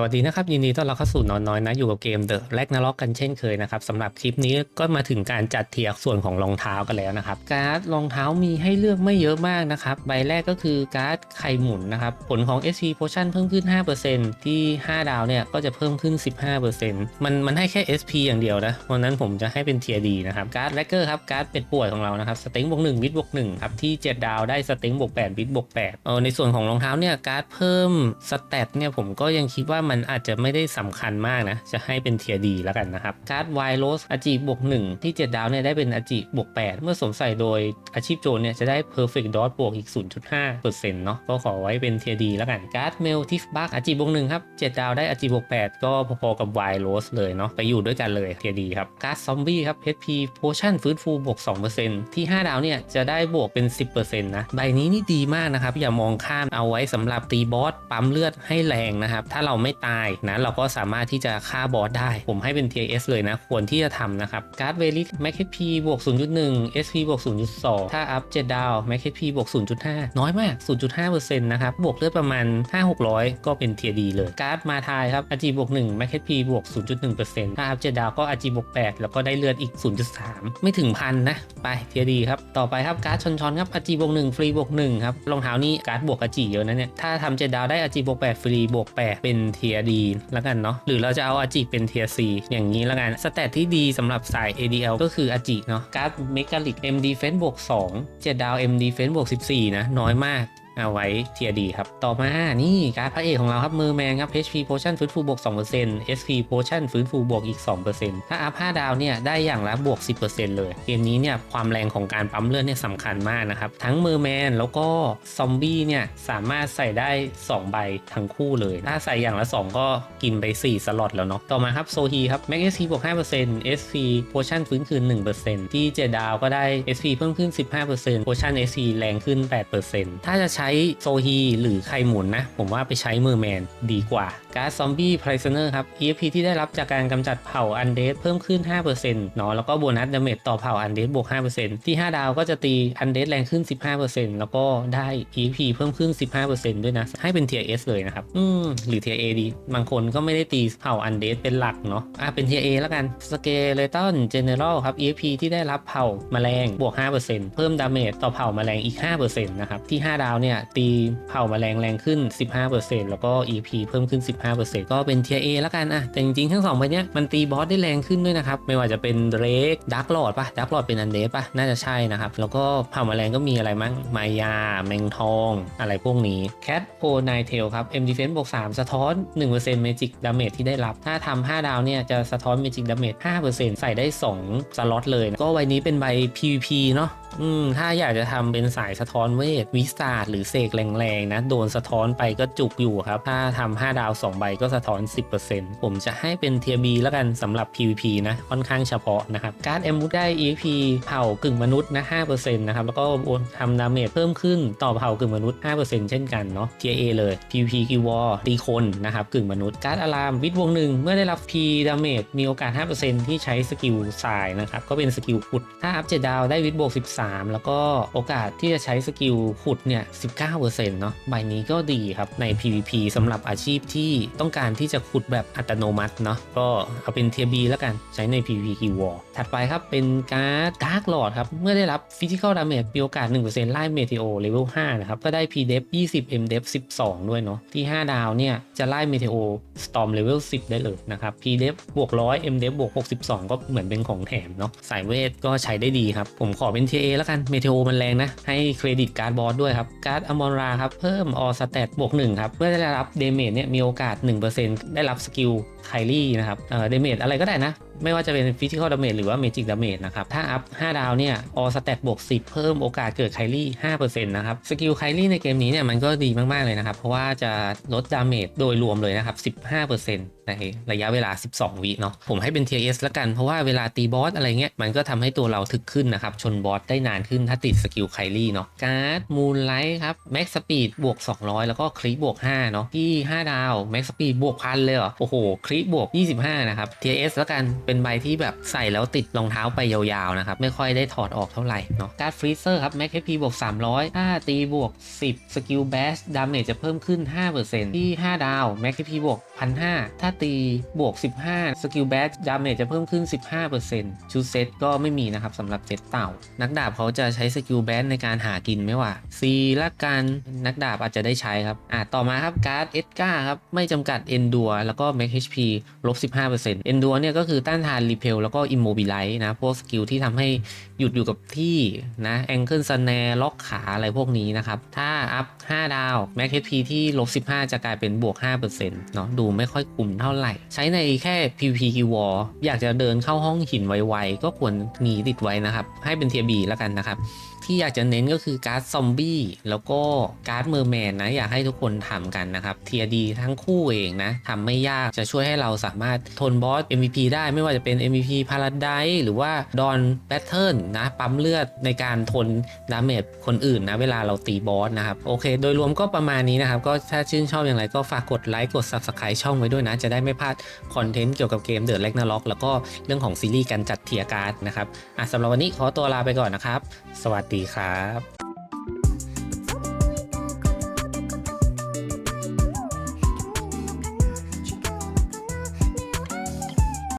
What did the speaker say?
สวัสดีนะครับ ยินดีต้อนรับเข้าสู่นอนน้อยนะ อยู่กับเกม The r a g n a r o k กันเช่นเคยนะครับสำหรับคลิปนี้ก็มาถึงการจัดเทียร์ส่วนของรองเท้ากันแล้วนะครับ การ์ดรองเท้ามีให้เลือกไม่เยอะมากนะครับ ใบแรกก็คือการ์ดไข่หมุนนะครับ ผลของ SP Potion เพิ่มขึ้น 5%ที่ 5 ดาวเนี่ยก็จะเพิ่มขึ้น 15%มันมันให้แค่ SP อย่างเดียวนะเพราะนั้นผมจะให้เป็นเทียดีนะครับการ์ดแรกเกอร์ครับการ์ดเป็ดป่วยของเรานะครับสเต็งบวก1วิดบวก1ครับที่ 7 ดาวได้สเต็งบวก8วิดบวก8เออในส่วนของรองเท้าเนี่ยการ์ดเพิ่มสเตตเนี่ยผมก็ยังคิดว่ามันอาจจะไม่ได้สำคัญมากนะ จะให้เป็นเทียดีแล้วกันนะครับ การ์ดไวโรสอาจิบวก1ที่7ดาวเนี่ยได้เป็นอาจิบวก8เมื่อสวมใส่โดยอาชีพโจรเนี่ยจะได้ Perfect Dot บวกอีก 0.5%เนาะก็ขอไว้เป็นเทียดีแล้วกันการ์ดเมลทิฟบักอาจิบวก1ครับ7ดาวได้อาจิบวก8ก็พอๆกับไวโรสเลยเนาะไปอยู่ด้วยกันเลยเทียดีครับการ์ดซอมบี้ครับ HP Potion ฟื้นฟูบวก2%ที่ 5 ดาวเนี่ยจะได้บวกเป็น 10%นะใบนี้นี่ดีมากนะครับอย่ามองข้ามเอาไว้สำหรับตีบอสปั๊มเลือดให้แรงนะครับถ้าเราไม่ตายนะเราก็สามารถที่จะฆ่าบอสได้ ผมให้เป็น TS เลยนะ ควรที่จะทำนะครับการ์ดเวลิสแม็กเ p บวก 0.1 SP บวก 0.2 ถ้าอัพ7ดาวแม็กเ p บวก 0.5 น้อยมาก 0.5%นะครับ บวกเลือดประมาณ 5-600 ก็เป็นเทียดีเลยการ์ดมาทายครับอาจีบวก1แม็กเ p บวก 0.1%ถ้าอัพ7ดาวก็อาจีบวก 8 แล้วก็ได้เลือดอีก 0.3 ไม่ถึงพันนะ ไปเทียดีครับต่อไปครับการ์ดชนชอนครับอาจีบวก1ฟรีบวก1ครับรองเท้านี้การ์ดบวกอาจีเยอะนะเนี่ยถ้าทำ7ดาวได้อาจีบวก8ฟรีบวก8เป็นเททียดีแล้วกันเนาะหรือเราจะเอาอาจิเป็นเทียซีอย่างนี้แล้วกันสแตทที่ดีสำหรับสาย ADL ก็คืออาจิเนาะการ์ดเมกาลิก M Defense บวก2 7 ดาว M Defense บวก14 นะ น้อยมาก เอาไว้เทียดีครับ ต่อมานี่การ์ดพระเอกของเราครับมือแมนครับ HP Potion ฟื้นฟูบวก 2% SP Potion ฟื้นฟูบวกอีก 2%ถ้าอัพ5ดาวเนี่ยได้อย่างละบวก 10%เลย เกมนี้เนี่ยความแรงของการปั๊มเลือดเนี่ยสำคัญมากนะครับ ทั้งมือแมนแล้วก็ซอมบี้เนี่ยสามารถใส่ได้ 2 ใบทั้งคู่เลย ถ้าใส่อย่างละ 2 ก็กินไป 4 สล็อตแล้วเนาะต่อมาครับโซฮีครับ Max SP บวก 5% SP Potion ฟื้นคืน 1%ที่7ดาวก็ได้ SP เพิ่มขึ้น 15% Potion SP แรงขึ้น 8%ถ้าจะใช้ช้โซฮีหรือไข่หมุนนะ ผมว่าไปใช้มือแมนดีกว่าการ์ดซอมบี้ไพรเซเนอร์ครับ EFP ที่ได้รับจากการกำจัดเผ่าอันเดสเพิ่มขึ้น 5%เนาะแล้วก็โบนัสดาเมจต่อเผ่าอันเดสบวก 5%ที่ 5 ดาวก็จะตีอันเดสแรงขึ้น 15%แล้วก็ได้ EFP เพิ่มขึ้น 15%ด้วยนะ ให้เป็นเทียร์ S เลยนะครับ อืม หรือเทียร์ A ดี บางคนก็ไม่ได้ตีเผ่าอันเดสเป็นหลักเนาะอะเป็นเทียร์ A แล้วกันสเกเลตันเจเนอรัลครับ EFP ที่ได้รับเผ่าแมลงบวก 5%เพิ่มดาเมจต่อเผ่าแมลงอีก 5%นะครับที่ 5 ดาวเนี่ยตีเผ่ามาแรงแรงขึ้น 15%แล้วก็ EP เพิ่มขึ้น 15%ก็เป็นเทียเอแล้วกันอะแต่จริงๆ ทั้งสองใบเนี้มันตีบอสได้แรงขึ้นด้วยนะครับ ไม่ว่าจะเป็นเรกดักหลอดปะดักหลอดเป็นอันเดปะน่าจะใช่นะครับ แล้วก็เผ่ามาแรงก็มีอะไรมั้งมายา แมงทอง อะไรพวกนี้แคทโพไนเทลครับ M Defense บวก3สะท้อน 1% Magic Damage ที่ได้รับ ถ้าทำ5ดาวเนี่ยจะสะท้อน Magic Damage 5%ใส่ได้ 2 สล็อตเลย ก็ใบนี้เป็นใบ PVP เนาะอืมถ้าอยากจะทำเป็นสายสะท้อนเวทวิสาดหรือเสกแรงๆนะ โดนสะท้อนไปก็จุกอยู่ครับ ถ้าทำ5ดาว 2 ใบก็สะท้อน 10%ผมจะให้เป็นเทียบีแล้วกันสำหรับ PVP นะ ค่อนข้างเฉพาะนะครับ การ์ดเอ็มบูได้ EXP เผ่ากึ่งมนุษย์นะ5%นะครับ แล้วก็ทำดาเมจเพิ่มขึ้นต่อเผ่ากึ่งมนุษย์ 5%เช่นกันเนาะเทียเอเลย PVP กิวอร์ตีคนนะครับกึ่งมนุษย์การ์ดอะลามวิดวงหนึ่งเมื่อได้รับ P ดาเมจมีโอกาส 5%ที่ใช้สกิลสายนะครับก็เป็นสกิลขุดถ้าอัพ7ดาวได้วิดบวก13แล้วก็โอกาสที่จะใช้สกิลขุดเนี่ย 19%เนาะใบนี้ก็ดีครับใน PVP สำหรับอาชีพที่ต้องการที่จะขุดแบบอัตโนมัติเนาะก็เอาเป็นเทียบีแล้วกันใช้ใน PVP กิวอร์ถัดไปครับเป็นการ์ดดาร์กหลอดครับเมื่อได้รับฟิสิกอลดาเมจมีโอกาส 1%ไล่เมทิโอเลเวล5นะครับก็ได้ p d e f 20 m d e f 12 ด้วยเนาะที่ 5 ดาวเนี่ยจะไล่เมทิโอสตอมเลเวล10 ได้เลยนะครับ p d e f บวก100 m d e f บวก62 ก็เหมือนเป็นของแถมเนาะสายเวทก็ใช้ได้ดีครับ ผมขอเป็น TA แล้วกันเมเทโอมันแรงนะ ให้เครดิตการ์ดบอสด้วยครับ การ์ดอมอนราครับ เพิ่มออสเตตบวก1ครับ เมื่อได้รับเดเมจเนี่ยมีโอกาส 1%ได้รับสกิลไคลี่นะครับเอ่อเดเมจอะไรก็ได้นะ ไม่ว่าจะเป็นฟิสิกอลดาเมจหรือว่าเมจิกดาเมจนะครับ ถ้าอัพ 5 ดาวเนี่ยออสแตทบวก 10 เพิ่มโอกาสเกิดไคลี่ 5%นะครับ สกิลไคลี่ในเกมนี้เนี่ยมันก็ดีมาก ๆ เลยนะครับ เพราะว่าจะลดดาเมจโดยรวมเลยนะครับ 15%ในระยะเวลา 12 วิเนาะ ผมให้เป็น TS ละกัน เพราะว่าเวลาตีบอสอะไรเงี้ย มันก็ทำให้ตัวเราถึกขึ้นนะครับ ชนบอสได้นานขึ้นถ้าติดสกิลไคลี่เนาะ การ์ดมูนไลท์ครับ แม็กสปีดบวก 200 แล้วก็คลิปบวก 5 เนาะที่ 5 ดาว แม็กสปีดบวกพันเลยเหรอ โอ้โห คลิปบวก 25 นะครับ TS ละกันเป็นใบที่แบบใส่แล้วติดรองเท้าไปยาวๆนะครับ ไม่ค่อยได้ถอดออกเท่าไหร่เนาะการ์ดฟรีเซอร์ครับแม็กพีบวก300ถ้าตีบวก 10 สกิลแบสดาเมจจะเพิ่มขึ้น 5%ที่ 5 ดาวแม็กพีบวก1,500ถ้าตีบวก 15 สกิลแบสดาเมจจะเพิ่มขึ้น 15%ชูเซตก็ไม่มีนะครับสำหรับเจ็ตเต่า นักดาบเขาจะใช้สกิลแบสในการหากินไม่ว่า C ละกันนักดาบอาจจะได้ใช้ครับอะต่อมาครับการ์ดเอสกาครับไม่จำกัด Endure แล้วก็ Make HP ลบ15% Endure เนี่ยก็คือต้านทานรีเพลแล้วก็อินโมบิไลท์นะ พวกสกิลที่ทำให้หยุดอยู่กับที่นะ Ankle Snare ล็อกขาอะไรพวกนี้นะครับ ถ้าอัพ 5 ดาวแม็กเฮพีที่ลบ 15 จะกลายเป็นบวก 5%เนาะดูไม่ค่อยคุ้มเท่าไหร่ ใช้ในแค่ PvP k w a r อยากจะเดินเข้าห้องหินไวๆ ก็ควรมีติดไว้นะครับ ให้เป็นเทียบีแล้วกันนะครับ ที่อยากจะเน้นก็คือการ์ดซอมบี้แล้วก็การ์ดเมอร์แมนนะอยากให้ทุกคนทำกันนะครับเทียดีทั้งคู่เองนะทำไม่ยากจะช่วยให้เราสามารถทนบอส MVP ได้ไม่ว่าจะเป็น MVP Paradise หรือว่าดอนแบทเทิลนะปั๊มเลือดในการทนดาเมจคนอื่นนะเวลาเราตีบอสนะครับโอเค โดยรวมก็ประมาณนี้นะครับก็ถ้าชื่นชอบอย่างไรก็ฝากกดไลค์กด Subscribe ช่องไว้ด้วยนะ จะได้ไม่พลาดคอนเทนต์เกี่ยวกับเกม The r a g n a r o k แล้วก็เรื่องของซีรีส์การจัดเทียการ์ดนะครับอะสำหรับวันนี้ขอตัวลาไปก่อนนะครับ สวัสดีครับ